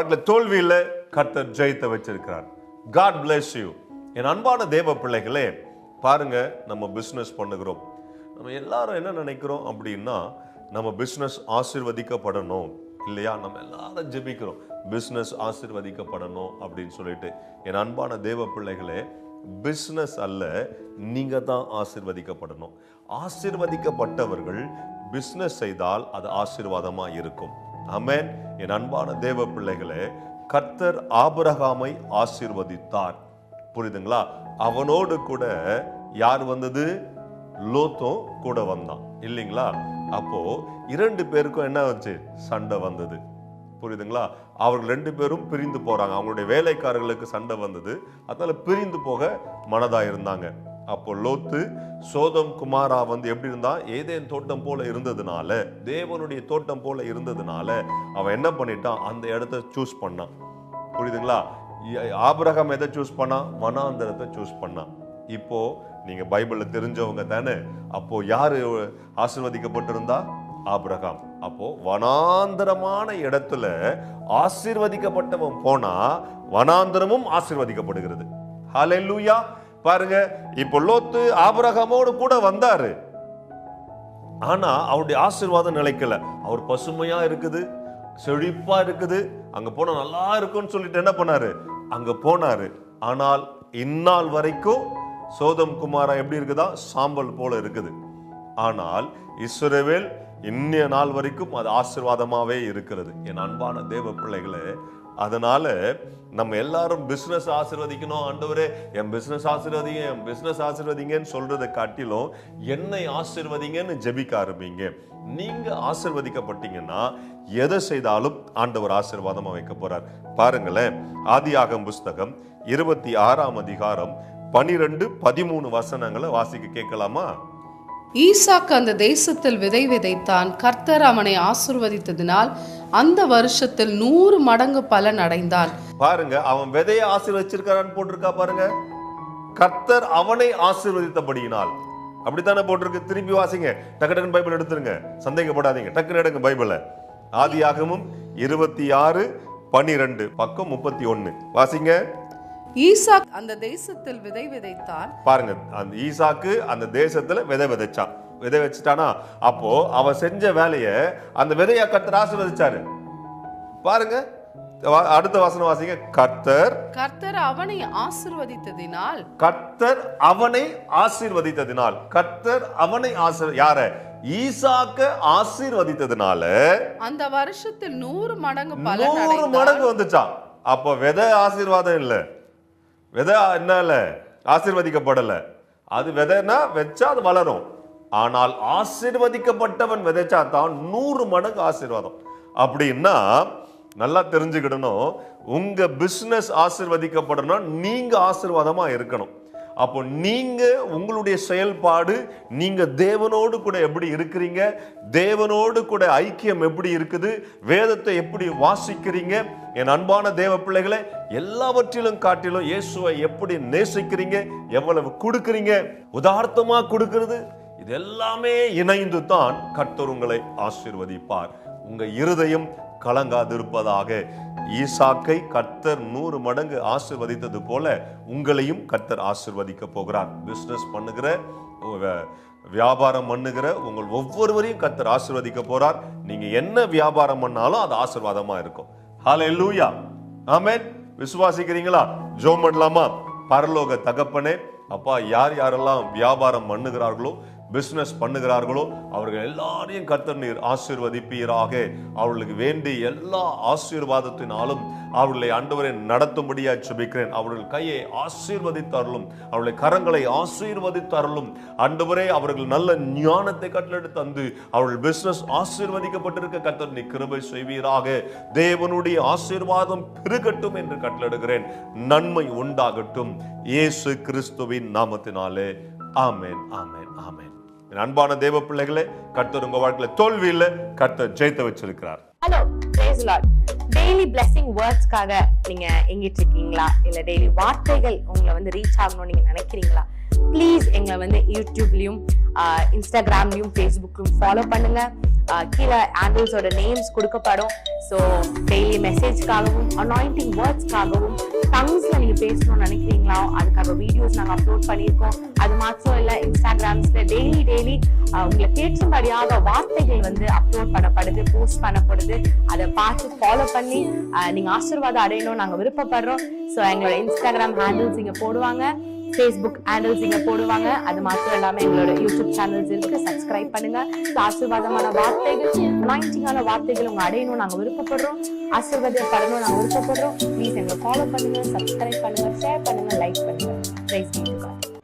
வாழ்க்கையில் தோல்வியில கர்த்தர் ஜெயித்த வச்சிருக்கிறார். காட் பிளஸ் யூ என் அன்பான தேவ பிள்ளைகளே பாருங்க நம்ம பிசினஸ் பண்ணுகிறோம். நம்ம எல்லாரும் என்ன நினைக்கிறோம் அப்படின்னா நம்ம பிசினஸ் ஆசிர்வதிக்கப்படணும் இல்லையா? நம்ம எல்லாரும் ஜெபிக்கிறோம் பிஸ்னஸ் ஆசிர்வதிக்கப்படணும் அப்படின்னு சொல்லிட்டு. என் அன்பான தேவ பிள்ளைகளே பிசினஸ் அல்ல நீங்க தான் ஆசிர்வதிக்கப்படணும். ஆசிர்வதிக்கப்பட்டவர்கள் பிஸ்னஸ் செய்தால் அது ஆசீர்வாதமா இருக்கும். அமேன் என் அன்பான தேவ பிள்ளைகளே கர்த்தர் ஆபரகாமை ஆசீர்வதித்தார். புரியுதுங்களா? அவனோடு கூட யார் வந்தது? லோத்தும் கூட வந்தான். இல்லைங்களா? அப்போ இரண்டு பேருக்கும் என்ன வச்சு சண்டை வந்தது. புரியுதுங்களா? அவர்கள் ரெண்டு பேரும் பிரிந்து போறாங்க. அவங்களுடைய வேலைக்காரர்களுக்கு சண்டை வந்தது. அதனால பிரிந்து போக மனதா இருந்தாங்க. அப்போ லோத்து சோதம் குமாரா வந்து எப்படி இருந்தா? ஏதேன் தோட்டம் போல இருந்ததுனால தேவனுடைய தோட்டம் போல இருந்ததுனால அவன் என்ன பண்ணிட்டான்? அந்த இடத்த சூஸ் பண்ணான். புரியுதுங்களா? ஆபிரகம் எதை சூஸ் பண்ணான்? வனாந்தரத்தை சூஸ் பண்ணான். இப்போ நீங்க பைபிள்ல தெரிஞ்சவங்க தானே? அப்போ யாரு ஆசிர்வதிக்கப்பட்டிருந்தா? ஆபிரகாம். அப்போ வனாந்தரமான இடத்துல ஆசிர்வதிக்கப்பட்டவன் போனா வனாந்தரமும் ஆசிர்வதிக்கப்படுகிறது. ஹலெல்லூயா பாருங்க இப்போ லோத்து ஆபரகமோடு கூட வந்தாரு. ஆனா அவருடைய ஆசீர்வாதம் நிலைக்கல. அவர் பசுமையா இருக்குது செழிப்பா இருக்குது அங்க போனா நல்லா இருக்கும்னு சொல்லிட்டு என்ன பண்ணாரு? அங்க போனாரு. ஆனால் இந்நாள் வரைக்கும் சோதம் குமாரா எப்படி இருக்குதா? சாம்பல் போல இருக்குது. ஆனால் இஸ்ரவேல் இன்னைய நாள் வரைக்கும் அது ஆசீர்வாதமாவே இருக்கிறது. என் அன்பான தேவ பிள்ளைகளே அதனால நம்ம எல்லாரும் பிசினஸ் ஆசிர்வதிக்கணும் ஆண்டவரே. என் பிசினஸ் ஆசிர்வதிங்க என் பிஸ்னஸ் ஆசிர்வதிங்கன்னு சொல்றதை காட்டிலும் என்னை ஆசிர்வதிங்கன்னு ஜெபிக்க ஆரம்பிங்க. நீங்க ஆசிர்வதிக்கப்பட்டீங்கன்னா எதை செய்தாலும் ஆண்டவர் ஆசிர்வாதமா வைக்க போறார். பாருங்களேன் ஆதியாகம் புஸ்தகம் இருபத்தி ஆறாம் அதிகாரம் பனிரெண்டு பதிமூணு வசனங்களை வாசிக்க கேட்கலாமா? ஈசாக்கு அந்த தேசத்தில் விதை விதைத்தான். கர்த்தர் அவனை ஆசிர்வதித்ததினால் அந்த வருஷத்தில் நூறு மடங்கு பலன் அடைந்தான். பாருங்க அவன் விதையை ஆசீர்வச்சிருக்கான்னு போட்டிருக்கா பாருங்க. கர்த்தர் அவனை ஆசீர்வதித்தபடியினால். அப்படித்தானே போட்டிருக்கு? திருப்பி வாசிங்க. டக்கு டக்குன்னு பைபிள் எடுத்துருங்க. சந்தேகப்படாதீங்க. டக்குன்னு எடுங்க பைபிளை. ஆதியாகமும் இருபத்தி ஆறு பனிரெண்டு பக்கம் முப்பத்தி ஒன்று வாசிங்க. ஈசாக் அந்த தேசத்தில் விதை விதைத்தான். பாருங்க அந்த ஈசாக்கு அந்த தேசத்துல விதை விதைச்சான். விதை வச்சுட்டானா? அப்போ அவன் செஞ்ச வேலையை அந்த விதையா கர்த்தர் ஆசீர்வதிச்சாரு. பாருங்க அடுத்த வசனம் வாசிங்க. கர்த்தர் கர்த்தர் அவனை ஆசிர்வதித்ததினால். கர்த்தர் அவனை ஆசீர்வதித்ததினால். கர்த்தர் அவனை ஆசீர் யார? ஈசாக்க ஆசீர்வதித்ததினால அந்த வருஷத்தில் நூறு மடங்கு நூறு மடங்கு வந்துச்சான் அப்ப விதை ஆசீர்வாதம் இல்ல. விதை என்னால ஆசிர்வதிக்கப்படலை. அது விதைனா வச்சா அது வளரும். ஆனால் ஆசீர்வதிக்கப்பட்டவன் விதைச்சா தான் நூறு மடங்கு ஆசீர்வாதம். அப்படின்னா நல்லா தெரிஞ்சுக்கிடணும். உங்க பிஸ்னஸ் ஆசிர்வதிக்கப்படணும் நீங்க ஆசீர்வாதமா இருக்கணும். அப்போ நீங்கள் உங்களுடைய செயல்பாடு நீங்கள் தேவனோடு கூட எப்படி இருக்கிறீங்க? தேவனோடு கூட ஐக்கியம் எப்படி இருக்குது? வேதத்தை எப்படி வாசிக்கிறீங்க? என் அன்பான தேவ பிள்ளைகளை எல்லாவற்றிலும் காட்டிலும் இயேசுவை எப்படி நேசிக்கிறீங்க? எவ்வளவு கொடுக்குறீங்க? உதார்த்தமாக கொடுக்கறது? இது எல்லாமே இணைந்து தான் கர்த்தர் உங்களை ஆசீர்வதிப்பார். உங்கள் இருதயம் கலங்காதிருப்பதாக. ஈசாக்கை கர்த்தர் நூறு மடங்கு ஆசிர்வதித்தது போல உங்களையும் கர்த்தர் ஆசிர்வதிக்க போகிறார். பிஸ்னஸ் பண்ணுகிற வியாபாரம் பண்ணுகிற உங்கள் ஒவ்வொருவரையும் கர்த்தர் ஆசிர்வதிக்க போறார். நீங்க என்ன வியாபாரம் பண்ணாலும் அது ஆசிர்வாதமா இருக்கும். ஹாலே லூயா ஆமேன். விசுவாசிக்கிறீங்களா? ஜோம் பண்ணலாமா? பரலோக தகப்பனே அப்பா யார் யாரெல்லாம் வியாபாரம் பண்ணுகிறார்களோ பிசினஸ் பண்ணுகிறார்களோ அவர்கள் எல்லாரையும் கர்த்தர் நீர் ஆசீர்வதிப்பீராக. அவர்களுக்கு வேண்டி எல்லா ஆசீர்வாதத்தினாலும் அவர்களை ஆண்டவரை நடத்தும்படியா சுபிக்கிறேன் அவர்கள் கையை ஆசீர்வதித்தார்களும் அவருடைய கரங்களை ஆசீர்வதித்தார்களும் ஆண்டவரே அவர்கள் நல்ல ஞானத்தை கட்டளெடுத்து தந்து அவர்கள் பிசினஸ் ஆசீர்வதிக்கப்பட்டிருக்க கர்த்தர் நீ கிருபை செய்வீராக. தேவனுடைய ஆசீர்வாதம் பெருகட்டும் என்று கட்டளெடுக்கிறேன் நன்மை உண்டாகட்டும். இயேசு கிறிஸ்துவின் நாமத்தினாலே. ஆமேன் ஆமேன் ஆமேன். என் அன்பான தேவ பிள்ளைகளே கர்த்தர் உங்க வாழ்க்கையில தோல்வி இல்ல கர்த்தர் ஜெயித்து வச்சிருக்கிறார். Hello praise lord daily blessing வேர்ட்ஸ்க்காக நீங்க எங்கிட்டு இருக்கீங்களா இல்ல டெய்லி வார்த்தைகள் உங்களை வந்து ரீச் ஆகணும்னு நீங்க நினைக்கிறீங்களா? ப்ளீஸ் எங்களை வந்து யூடியூப்லயும் இன்ஸ்டாகிராம்லயும் ஃபேஸ்புக்லயும் ஃபாலோ பண்ணுங்க. கீழே ஆண்டில்ஸோட நேம்ஸ் கொடுக்கப்படும். ஸோ டெய்லி மெசேஜ்க்காகவும் அனாயிண்டிங் வேர்ட்ஸ்க்காகவும் டங்ஸ்ல நீங்க பேசணும்னு நினைக்கிறீங்களா? அதுக்காக வீடியோஸ் நாங்கள் அப்லோட் பண்ணியிருக்கோம். அது மாத்திரம் இன்ஸ்டாகிராம்ஸ்ல டெய்லி டெய்லி உங்களுக்கு ஏற்றும்படியாக வார்த்தைகள் வந்து அப்லோட் பண்ணப்படுது போஸ்ட் பண்ணப்படுது. அதை பார்த்து ஃபாலோ பண்ணி நீங்க ஆசீர்வாதம் அடையணும் நாங்க விருப்பப்படுறோம். ஸோ எங்களோட இன்ஸ்டாகிராம் ஹேண்டில்ஸ் இங்க போடுவாங்க ஃபேஸ்புக் ஹேண்டில்ஸ் இங்க போடுவாங்க. அது மாத்திரம் இல்லாமல் எங்களோட யூடியூப் சேனல்ஸ் இருக்கு. சப்ஸ்கிரைப் பண்ணுங்க. ஆசீர்வாதமான வார்த்தைகள் அனாயிண்டிங்கான வார்த்தைகள் உங்க அடையணும் நாங்க விருப்பப்படுறோம். ஆசீர்வாதப்படணும் நாங்க விருப்பப்படுறோம். ப்ளீஸ் எங்களை ஃபாலோ பண்ணுங்க சப்ஸ்கிரைப் பண்ணுங்க ஷேர் பண்ணுங்க லைக் பண்ணுங்க. Praise.